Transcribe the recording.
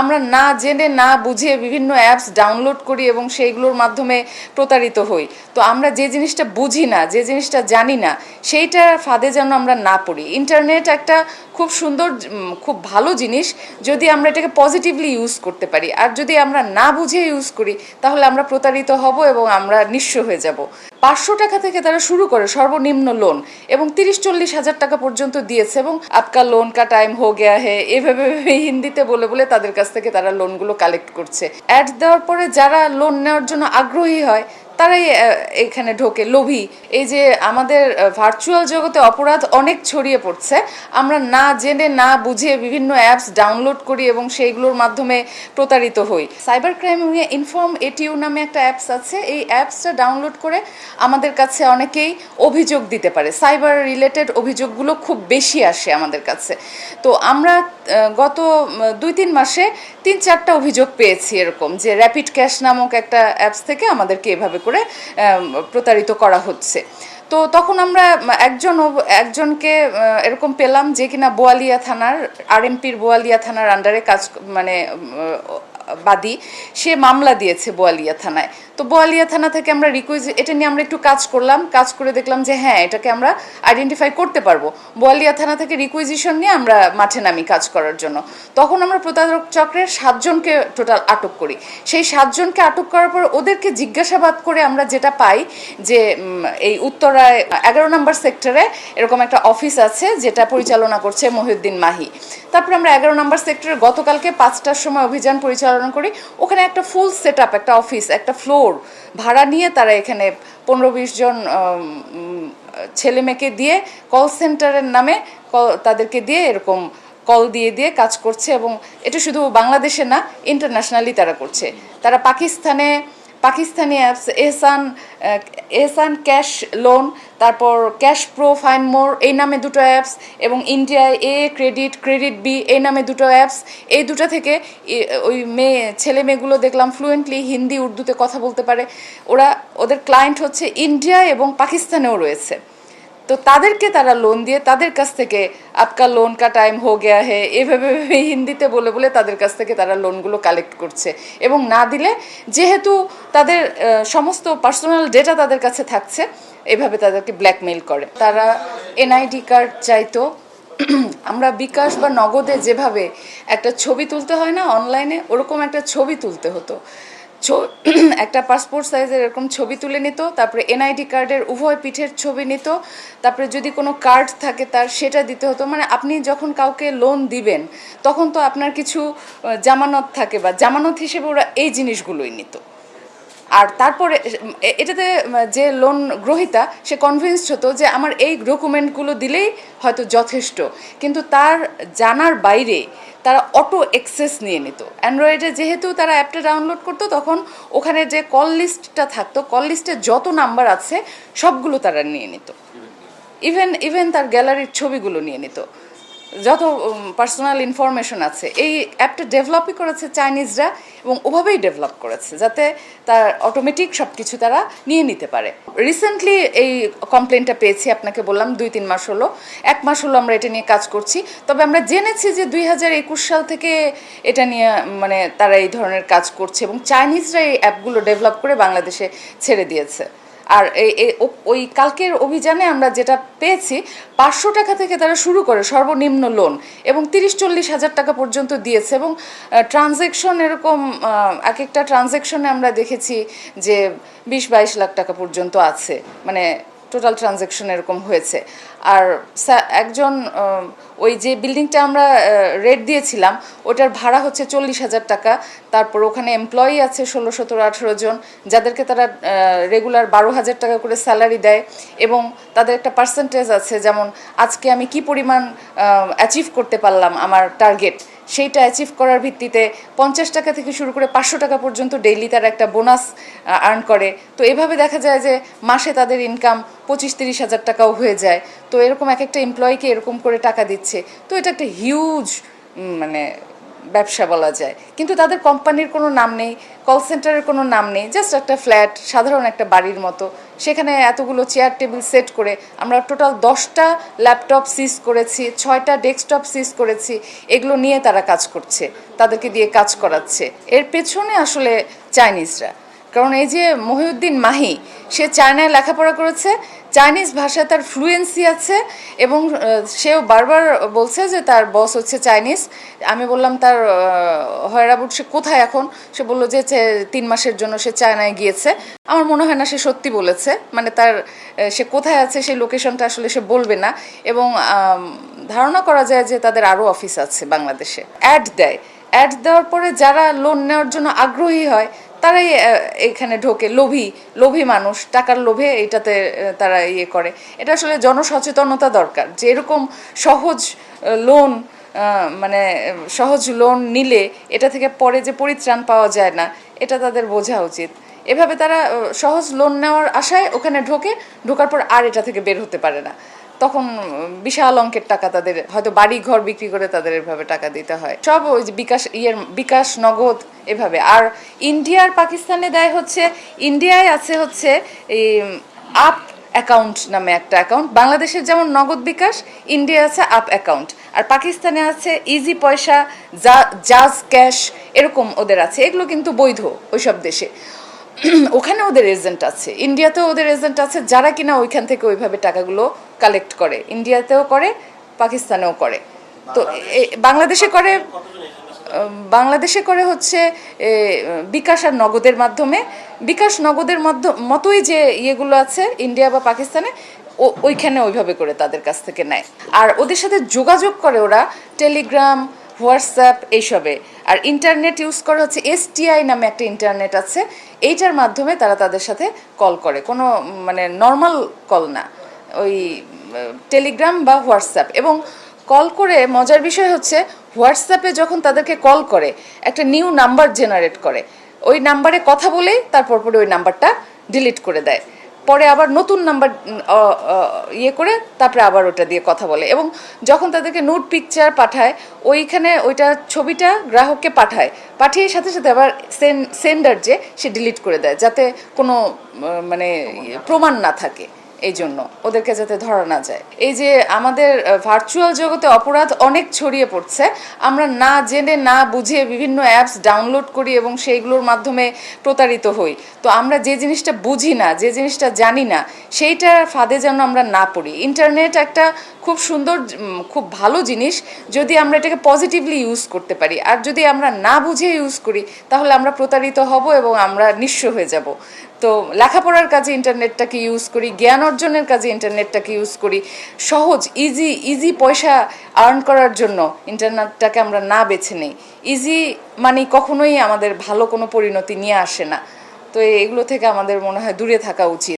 আমরা না জেনে, না বুঝে বিভিন্ন অ্যাপস ডাউনলোড করি এবং সেইগুলোর মাধ্যমে প্রতারিত হই। তো আমরা যে জিনিসটা বুঝি না, যে জিনিসটা জানি না সেইটার ফাঁদে যেন আমরা না পড়ি। ইন্টারনেট একটা খুব সুন্দর খুব ভালো জিনিস যদি আমরা এটাকে পজিটিভলি ইউজ করতে পারি। আর যদি আমরা না বুঝে ইউজ করি, তাহলে আমরা প্রতারিত হব এবং আমরা নিঃস্ব হয়ে যাব। পাঁচশো টাকা থেকে তারা শুরু করে সর্বনিম্ন লোন এবং তিরিশ চল্লিশ হাজার টাকা পর্যন্ত দিয়েছে এবং আপকা লোন কা টাইম হো গেয়া হে। এভাবে হিন্দিতে বলে বলে তাদের কাছ থেকে তারা লোনগুলো কালেক্ট করছে। অ্যাড দেওয়ার পরে যারা লোন নেওয়ার জন্য আগ্রহী হয় তারাই এখানে ঢোকে। লোভী, এই যে আমাদের ভার্চুয়াল জগতে অপরাধ অনেক ছড়িয়ে পড়ছে। আমরা না জেনে, না বুঝে বিভিন্ন অ্যাপস ডাউনলোড করি এবং সেইগুলোর মাধ্যমে প্রতারিত হই। সাইবার ক্রাইম ইনফর্ম এটিউ নামে একটা অ্যাপস আছে। এই অ্যাপসটা ডাউনলোড করে আমাদের কাছে অনেকেই অভিযোগ দিতে পারে। সাইবার রিলেটেড অভিযোগগুলো খুব বেশি আসে আমাদের কাছে। তো আমরা গত দুই তিন মাসে তিন চারটা অভিযোগ পেয়েছি এরকম যে র্যাপিড ক্যাশ নামক একটা অ্যাপস থেকে আমাদেরকে এভাবে করে প্রতারিত করা হচ্ছে। তো তখন আমরা, একজন একজনকে এরকম পেলাম যে কিনা বোয়ালিয়া থানার আরএমপির বোয়ালিয়া থানার আন্ডারে কাজ মানে বাদী, সে মামলা দিয়েছে বোয়ালিয়া থানায়। তো বোয়ালিয়া থানা থেকে আমরা রিকুইজ এটা নিয়ে আমরা একটু কাজ করলাম, কাজ করে দেখলাম যে হ্যাঁ এটাকে আমরা আইডেন্টিফাই করতে পারব। বোয়ালিয়া থানা থেকে রিকুইজিশন নিয়ে আমরা মাঠে নামি কাজ করার জন্য। তখন আমরা প্রতারক চক্রের সাতজনকে টোটাল আটক করি। সেই সাতজনকে আটক করার পর ওদেরকে জিজ্ঞাসাবাদ করে আমরা যেটা পাই যে এই উত্তরায় এগারো নম্বর সেক্টরে এরকম একটা অফিস আছে যেটা পরিচালনা করছে মহিউদ্দিন মাহি। তারপর আমরা এগারো নম্বর সেক্টরে গতকালকে পাঁচটার সময় অভিযান পরিচালনা করি ওখানে একটা ফুল সেট একটা অফিস একটা ফ্লোর ভাড়া নিয়ে তারা এখানে পনেরো বিশ জন ছেলে মেয়েকে দিয়ে কল সেন্টারের নামে তাদেরকে দিয়ে এরকম কল দিয়ে দিয়ে কাজ করছে এবং এটা শুধু বাংলাদেশে না ইন্টারন্যাশনালি তারা করছে। তারা পাকিস্তানে Pakistani apps Ehsan Ehsan cash loan তারপর ক্যাশ প্রো ফাইন মোর এই নামে দুটো অ্যাপস এবং ইন্ডিয়ায় এ ক্রেডিট ক্রেডিট বি এই নামে দুটো অ্যাপস এই দুটো থেকে ওই মেয়ে, ছেলে মেয়েগুলো দেখলাম ফ্লুয়েন্টলি হিন্দি, উর্দুতে কথা বলতে পারে। ওরা, ওদের ক্লায়েন্ট হচ্ছে ইন্ডিয়া এবং পাকিস্তানেও রয়েছে। তো তাদেরকে তারা লোন দিয়ে তাদের কাছ থেকে, আপকা লোন কা টাইম হো গেয়া হে এভাবে হিন্দিতে বলে বলে তাদের কাছ থেকে তারা লোনগুলো কালেক্ট করছে। এবং না দিলে যেহেতু তাদের সমস্ত পার্সোনাল ডেটা তাদের কাছে থাকছে, এভাবে তাদেরকে ব্ল্যাকমেইল করে। তারা এনআইডি কার্ড চাইতো। আমরা বিকাশ বা নগদে যেভাবে একটা ছবি তুলতে হয় না অনলাইনে ওরকম একটা ছবি তুলতে হতো। একটা পাসপোর্ট সাইজের এরকম ছবি তুলে নিত, তারপরে এনআইডি কার্ডের উভয় পিঠের ছবি নিত, তারপরে যদি কোনো কার্ড থাকে তার সেটা দিতে হতো। মানে আপনি যখন কাউকে লোন দিবেন, তখন তো আপনার কিছু জামানত থাকে বা জামানত হিসেবে ওরা এই জিনিসগুলোই নিত। আর তারপরে এটাতে যে লোন গ্রহিতা, সে কনভিন্সড হতো যে আমার এই ডকুমেন্টগুলো দিলেই হয়তো যথেষ্ট। কিন্তু তার জানার বাইরে তারা অটো এক্সেস নিয়ে নিত। অ্যান্ড্রয়েডে যেহেতু তারা অ্যাপটা ডাউনলোড করতো, তখন ওখানে যে কল লিস্টটা থাকতো কল লিস্টে যত নাম্বার আছে, সবগুলো তারা নিয়ে নিত। ইভেন ইভেন তার গ্যালারির ছবিগুলো নিয়ে নিত। যত পার্সোনাল ইনফরমেশন আছে, এই অ্যাপটা ডেভেলপই করেছে চাইনিজরা এবং ওভাবেই ডেভেলপ করেছে, যাতে তার অটোমেটিক সব কিছু তারা নিয়ে নিতে পারে। রিসেন্টলি এই কমপ্লেনটা পেয়েছি, আপনাকে বললাম, দুই তিন মাস হলো। এক মাস হলো আমরা এটা নিয়ে কাজ করছি। তবে আমরা জেনেছি যে দুই হাজার একুশ সাল থেকে এটা নিয়ে মানে তারা এই ধরনের কাজ করছে এবং চাইনিজরা এই অ্যাপগুলো ডেভেলপ করে বাংলাদেশে ছেড়ে দিয়েছে। আর ওই কালকের অভিযানে আমরা যেটা পেয়েছি, পাঁচশো টাকা থেকে তারা শুরু করে সর্বনিম্ন লোন এবং তিরিশ চল্লিশ হাজার টাকা পর্যন্ত দিয়েছে এবং ট্রানজেকশন এরকম এক একটা ট্রানজেকশনে আমরা দেখেছি যে বিশ বাইশ লাখ টাকা পর্যন্ত আছে। মানে টোটাল ট্রানজ্যাকশন এরকম হয়েছে। আর একজন ওই যে বিল্ডিংটা আমরা রেট দিয়েছিলাম, ওটার ভাড়া হচ্ছে চল্লিশ হাজার টাকা। তারপর ওখানে এমপ্লয়ি আছে ষোলো, সতেরো, আঠেরো জন, যাদেরকে তারা রেগুলার বারো হাজার টাকা করে স্যালারি দেয় এবং তাদের একটা পার্সেন্টেজ আছে, যেমন আজকে আমি কি পরিমাণ অ্যাচিভ করতে পারলাম আমার টার্গেট সেইটা অ্যাচিভ করার ভিত্তিতে পঞ্চাশ টাকা থেকে শুরু করে পাঁচশো টাকা পর্যন্ত ডেইলি তারা একটা বোনাস আর্ন করে। তো এভাবে দেখা যায় যে মাসে তাদের ইনকাম পঁচিশ তিরিশ হাজার টাকাও হয়ে যায়। তো এরকম এক একটা এমপ্লয়িকে এরকম করে টাকা দিচ্ছে। তো এটা একটা হিউজ মানে ব্যবসা বলা যায়। কিন্তু তাদের কোম্পানির কোনো নাম নেই কল সেন্টারের কোনো নাম নেই জাস্ট একটা ফ্ল্যাট সাধারণ একটা বাড়ির মতো। সেখানে এতগুলো চেয়ার টেবিল সেট করে আমরা টোটাল দশটা ল্যাপটপ সিজ করেছি, ছয়টা ডেস্কটপ সিজ করেছি। এগুলো নিয়ে তারা কাজ করছে, তাদেরকে দিয়ে কাজ করাচ্ছে। এর পেছনে আসলে চাইনিজরা কারণ এই যে মহিউদ্দিন মাহি, সে চায়নায় লেখাপড়া করেছে, চাইনিজ ভাষায় তার ফ্লুয়েন্সি আছে এবং সেও বারবার বলছে যে তার বস হচ্ছে চাইনিজ। আমি বললাম, তার হয়রাবুট সে কোথায় এখন? সে বলল যে তিন মাসের জন্য সে চায়নায় গিয়েছে। আমার মনে হয় না সে সত্যি বলেছে মানে তার সে কোথায় আছে, সেই লোকেশনটা আসলে সে বলবে না এবং ধারণা করা যায় যে তাদের আরও অফিস আছে বাংলাদেশে। অ্যাড দেয়। অ্যাড দেওয়ার পরে যারা লোন নেওয়ার জন্য আগ্রহী হয় তারাই এখানে ঢোকে। লোভী লোভী মানুষ, টাকার লোভে এটাতে তারা ইয়ে করে। এটা আসলে জনসচেতনতা দরকার। যে এরকম সহজ লোন মানে সহজ লোন নিলে এটা থেকে পরে যে পরিত্রাণ পাওয়া যায় না, এটা তাদের বোঝা উচিত। এভাবে তারা সহজ লোন নেওয়ার আশায় ওখানে ঢোকে, ঢোকার পর আর এটা থেকে বের হতে পারে না। তখন বিশাল অঙ্কের টাকা তাদের, হয়তো বাড়ি ঘর বিক্রি করে তাদের এভাবে টাকা দিতে হয়। সব ওই বিকাশ, ইয়ের বিকাশ, নগদ এভাবে। আর ইন্ডিয়ার পাকিস্তানে দেয় হচ্ছে ইন্ডিয়ায় আছে হচ্ছে এই আপ অ্যাকাউন্ট নামে একটা অ্যাকাউন্ট। বাংলাদেশের যেমন নগদ বিকাশ ইন্ডিয়া আছে আপ অ্যাকাউন্ট। আর পাকিস্তানে আছে ইজি পয়সা জাজ ক্যাশ, এরকম ওদের আছে। এগুলো কিন্তু বৈধ ওইসব দেশে। ওখানে ওদের এজেন্ট আছে। ইন্ডিয়াতেও ওদের এজেন্ট আছে, যারা কিনা ওইখান থেকে ওইভাবে টাকাগুলো কালেক্ট করে। ইন্ডিয়াতেও করে, পাকিস্তানেও করে। তো বাংলাদেশে করে বাংলাদেশে করে হচ্ছে বিকাশ আর নগদের মাধ্যমে। বিকাশ নগদের মতোই যে ইয়েগুলো আছে ইন্ডিয়া বা পাকিস্তানে, ও- ওইখানে ওইভাবে করে তাদের কাছ থেকে নেয়। আর ওদের সাথে যোগাযোগ করে ওরা টেলিগ্রাম হোয়াটসঅ্যাপ, এইসবে। আর ইন্টারনেট ইউজ করে হচ্ছে এসটিআই নামে একটা ইন্টারনেট আছে। এইটার মাধ্যমে তারা তাদের সাথে কল করে। কোনো মানে নর্মাল কল না। ওই, টেলিগ্রাম বা হোয়াটসঅ্যাপ। এবং কল করে মজার বিষয় হচ্ছে, হোয়াটসঅ্যাপে যখন তাদেরকে কল করে, একটা নিউ নাম্বার জেনারেট করে। ওই নাম্বারে কথা বলেই তারপর পরে ওই নাম্বারটা ডিলিট করে দেয়। পরে আবার নতুন নাম্বার ইয়ে করে তারপরে আবার ওটা দিয়ে কথা বলে। এবং যখন তাদেরকে নোট পিকচার পাঠায় ওইখানে ওইটা ছবিটা গ্রাহককে পাঠায়। পাঠিয়ে সাথে সাথে আবার সেন্ডার যে সে ডিলিট করে দেয় যাতে কোনো মানে প্রমাণ না থাকে। এই জন্য ওদেরকে যাতে ধরা না যায়। এই যে আমাদের ভার্চুয়াল জগতে অপরাধ অনেক ছড়িয়ে পড়ছে, আমরা না জেনে, না বুঝে বিভিন্ন অ্যাপস ডাউনলোড করি এবং সেইগুলোর মাধ্যমে প্রতারিত হই। তো আমরা যে জিনিসটা বুঝি না, যে জিনিসটা জানি না সেইটার ফাঁদে যেন আমরা না পড়ি। ইন্টারনেট একটা খুব সুন্দর খুব ভালো জিনিস, যদি আমরা এটাকে পজিটিভলি ইউজ করতে পারি। আর যদি আমরা না বুঝে ইউজ করি, তাহলে আমরা প্রতারিত হব এবং আমরা নিঃস্ব হয়ে যাব। তো লেখাপড়ার কাজে ইন্টারনেটটাকে ইউজ করি, জ্ঞান অর্জনের কাজে ইন্টারনেটটাকে ইউজ করি। সহজ ইজি ইজি পয়সা আর্ন করার জন্য ইন্টারনেটটাকে আমরা না বেছে নেই। ইজি মানে কখনোই আমাদের ভালো কোনো পরিণতি নিয়ে আসে না। তো এগুলো থেকে আমাদের মনে হয় দূরে থাকা উচিত।